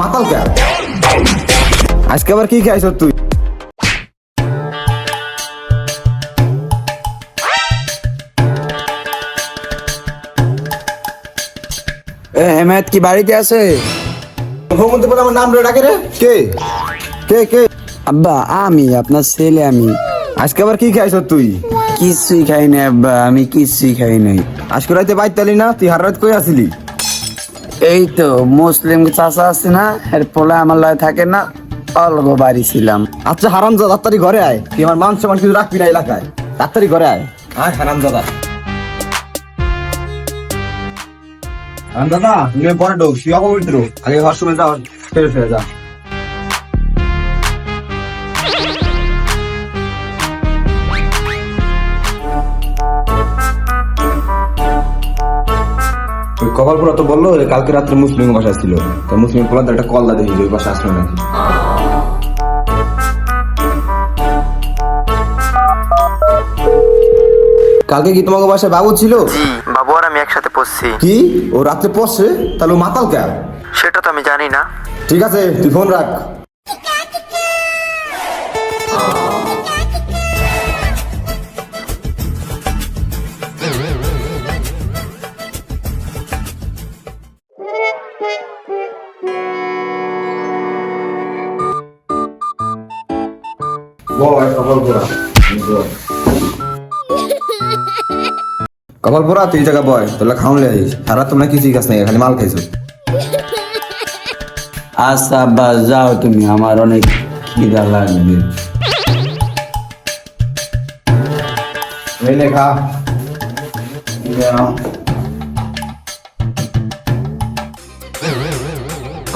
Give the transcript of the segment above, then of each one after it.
মাতাল কে? আজকে আবার কি খাইছ তুই? এ হেমেদ কি বাড়িতে আছে? ভ্রমণ বলে আমার নাম রে ডাকে রে। কে? কে কে? আব্বা আমি আপনার ছেলে আমি। আজকে আবার কি খাইছ তুই? কিছুই খাই নাই আব্বা আমি কিছুই খাই নাই। আজকে রাইতে বাইর তালি না তুই হার রাত কই আসিলি? এই তো মুসলিম চাচা আছে না এর ফলে আমার লয় থাকে না অল্প বাড়ি ছিলাম আচ্ছা হারাম যা তাড়াতাড়ি ঘরে আয়। তুই আমার মান সম্মান কিছু রাখবি না এলাকায়। তাড়াতাড়ি ঘরে আয়। আয় হারাম দাদা দাদা তুমি পরে ঢোক শুয়ে পবিত্র আগে সময় যাও ফেরে ফেরে যা। কপালপুরা তো বলল কালকে রাত্রে মুসলিম বাসা ছিল। তো মুসলিম পোলাদের একটা কল দেখি যে ওই বাসা আসলো নাকি। কালকে কি তোমাকে বাসায় বাবু ছিল? বাবু আর আমি একসাথে পড়ছি। কি? ও রাত্রে পড়ছে? তাহলে ও মাতাল কে? সেটা তো আমি জানি না। ঠিক আছে তুই ফোন রাখ। কপাল পরা তুই এই জায়গা বয় তোলা খাওন লে আইস সারা তোমরা কিছুই খাস নাই খালি মাল খাইছো আচ্ছা আব্বা যাও তুমি আমার অনেক খিদা লাগবে এই নে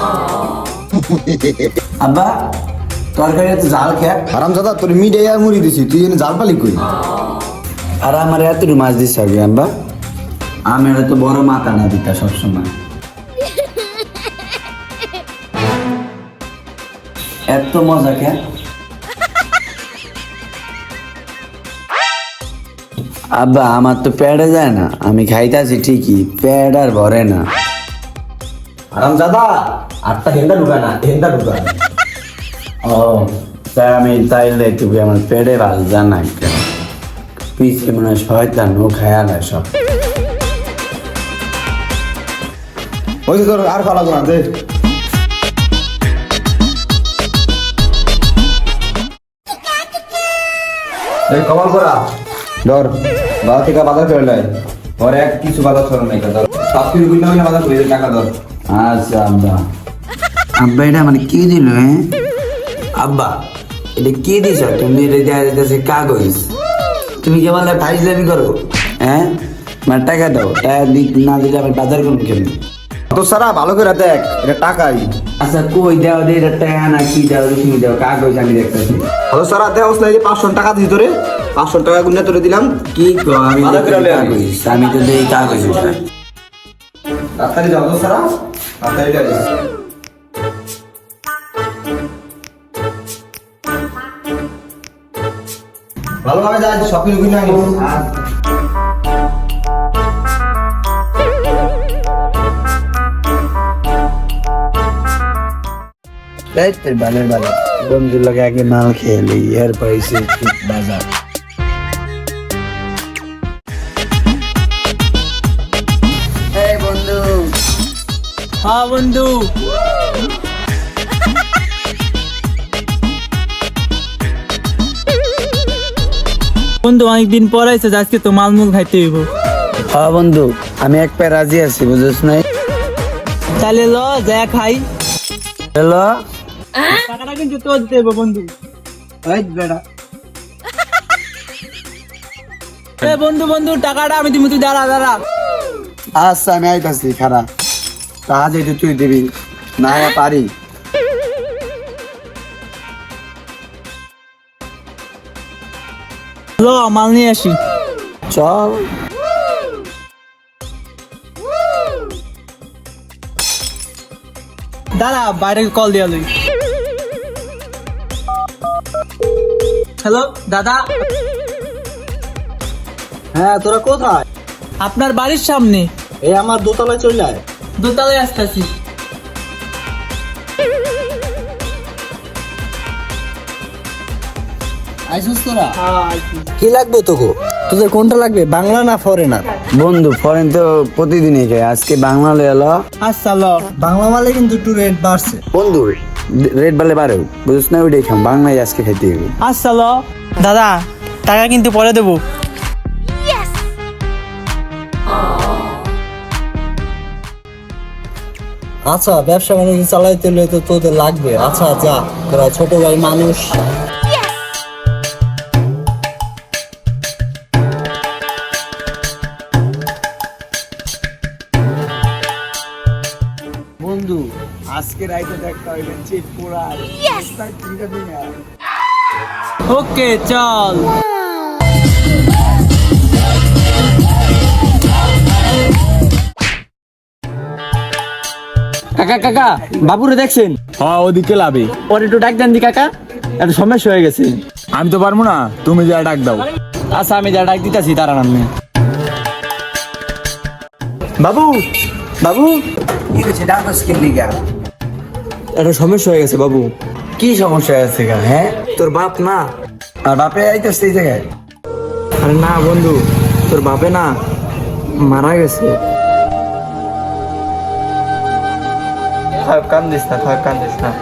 আব্বা তরকারি তো জাল খেয়ে। হারাম দাদা তোর মিডে আর মুড়ি দিছি তুই এনে জাল পালি কই? আর আমার এতটুকু মাছ দিস আগে আব্বা। আমার তো বড় মাথা না দিতা সবসময়। এত মজা খে। আব্বা আমার তো পেড়ে যায় না আমি খাইতাছি ঠিকই পেট আর ভরে না। হারাম দাদা আটটা হেন্ডা ঢুকা না হেন্ডা ঢুকা ও তাই আমি তাইলে তুমি আমার পেটে ভালো জানা পিছিয়ে মনে হয় শয়তান, ও খায়া না সব। ওই তোর আর খাওয়া না দে। এই করা ধর বাবা থেকে বাজার করে লাই ওর এক কিছু বাজার ছড়ানো নাই, ধর। সব কিছু বুঝতে হইলে বাজার করে টাকা ধর। আচ্ছা আব্বা। আব্বা এটা মানে কি দিল হ্যাঁ? আব্বা এটা কি দিছ? তুমি এটা দেওয়া দিতেছে কাগজ। তুমি কি বলে ফাইজলামি করো? হ্যাঁ? আমার টাকা দাও টাকা দি না দিলে আমি বাজার করুন কেন তো সারা ভালো করে দেখ এটা টাকাই। আচ্ছা কই দাও দে এটা টাকা না কি দাও তুমি দাও কাগজ আমি দেখতেছি। হলো সারা দেওস না এই পাঁচশো টাকা দিছি তোরে পাঁচশো টাকা গুনে তোরে দিলাম। কি আমি আমি তো দেই কাগজ। তাড়াতাড়ি যাও তো সারা। তাড়াতাড়ি যাও ভালোভাবে যা সব কিছু গুনে আনি এই তো বালের বালে বন্ধুর লগে আগে মাল খেয়ে লই এর পয়সে বাজার। হ্যাঁ বন্ধু বন্ধু অনেকদিন পর আইছে আজকে তো মালমুল খাইতে হইব। হ্যাঁ বন্ধু আমি এক পে রাজি আছি বুঝছ নাই? তাহলে ল যা খাই। হ্যালো টাকাটা কিন্তু তো দিতে হইব বন্ধু। এই বেড়া। এ বন্ধু বন্ধু টাকাটা আমি দিমু তুই দাঁড়া দাঁড়া। আচ্ছা আমি আইতাছি খারাপ তাহা যেহেতু তুই দিবি না পারি। ল মাল নিয়ে আসি। চল। দাঁড়া বাইরে কল দিয়া লই। হ্যালো দাদা? হ্যাঁ তোরা কোথায়? আপনার বাড়ির সামনে। এই আমার দোতলায় চলে যায় দোতলায় আসতেছি। আইসুস তোরা? হ্যাঁ, কি লাগবে তোকে? তোদের কোনটা লাগবে বাংলা না ফরেন বন্ধু ফরেন তো প্রতিদিনই যায়। আজকে বাংলা লয়ে এলো। আচ্ছা ল। বাংলা বলে কিন্তু একটু রেট বাড়ছে। বন্ধু রেট বলে বাড়ে বুঝছ না ওইটাই খাম। বাংলায় আজকে খেতে হবে। আচ্ছা ল। দাদা টাকা কিন্তু পরে দেবো। আচ্ছা ব্যবসা বাণিজ্য চালাইতে হলে তো তোদের লাগবে। আচ্ছা যা তোরা ছোট ভাই মানুষ। বন্ধু আজকে রাইতে দেখা চিট পোড়া ওকে চল। কাকা কাকা বাবুরে দেখছেন? হ্যাঁ ওদিকে লাভে ওর একটু ডাক দেন দি কাকা। একটা সমস্যা হয়ে গেছে। আমি তো পারব না তুমি যা ডাক দাও। আচ্ছা আমি যা ডাক দিতেছি তারা নামে বাবু বাবু। কি হচ্ছে ডাক্তার স্কিন লিগা একটা সমস্যা হয়ে গেছে বাবু। কি সমস্যা আছে গা হ্যাঁ? তোর বাপ না? আর বাপে আইতেছে এই জায়গায়? আরে না বন্ধু তোর বাপে না মারা গেছে। কান্দিস না কান্দিস না।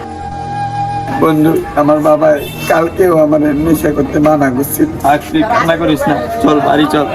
বন্ধু আমার বাবা কালকেও আমার নেশা করতে মানা করছিল। আজকে কান্না করিস না। চল বাড়ি চল।